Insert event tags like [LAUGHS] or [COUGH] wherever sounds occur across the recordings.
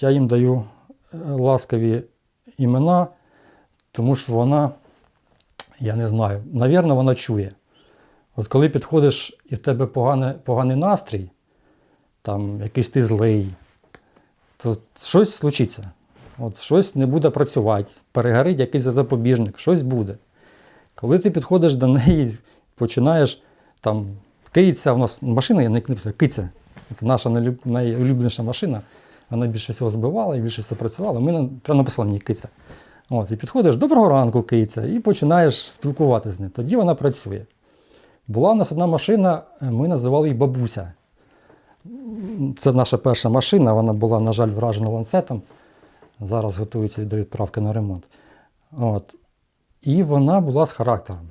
Я їм даю е, ласкаві імена, тому що вона, я не знаю, навірно, вона чує. От коли підходиш і в тебе погане, поганий настрій, там якийсь ти злий, то щось случиться. От щось не буде працювати, перегорить якийсь запобіжник, щось буде. Коли ти підходиш до неї, починаєш там киця, у нас машина, я не книпся, киця. Це наша найулюбленіша машина. Вона більше всього збивала і більше всього працювала. Ми прямо написали ній киця. От, і підходиш, доброго ранку, киця, і починаєш спілкуватися з нею. Тоді вона працює. Була у нас одна машина, ми називали її бабуся. Це наша перша машина, вона була, на жаль, вражена ланцетом. Зараз готується до відправки на ремонт. От. І вона була з характером.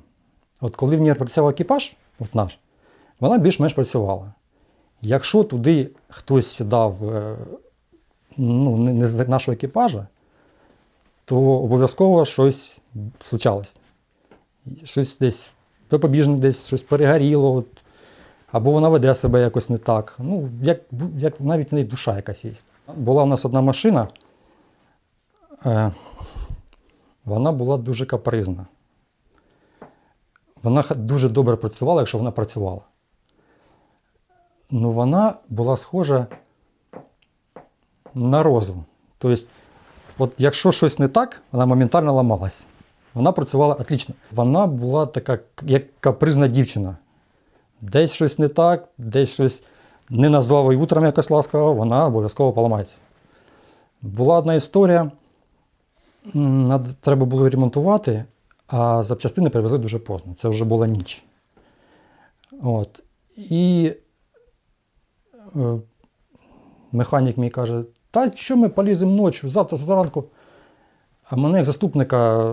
От коли в ній працював екіпаж, от наш, вона більш-менш працювала. Якщо туди хтось сідав е, ну, не не з нашого екіпажа, то обов'язково щось случалось. Щось десь запобіжник десь щось перегоріло, от, або вона веде себе якось не так. Ну, як, як навіть в неї душа якась є. Була в нас одна машина, е, вона була дуже капризна. Вона дуже добре працювала, якщо вона працювала. Ну, вона була схожа на розу. Тобто, от якщо щось не так, вона моментально ламалась. Вона працювала отлично. Вона була така, як капризна дівчина. Десь щось не так, десь щось не назвав і утром якось ласкаво, вона обов'язково поламається. Була одна історія, треба було ремонтувати, а запчастини привезли дуже поздно. Це вже була ніч. От. І е, механік мій каже: та що ми поліземо ночі, завтра зранку. А мене як заступника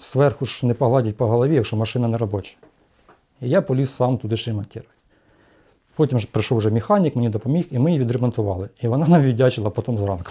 зверху ж не погладять по голові, якщо машина не робоча. І я поліз сам туди ремонтувати. Потім ж прийшов вже механік, мені допоміг, і ми її відремонтували. І вона [LAUGHS] нам віддячила потім зранку.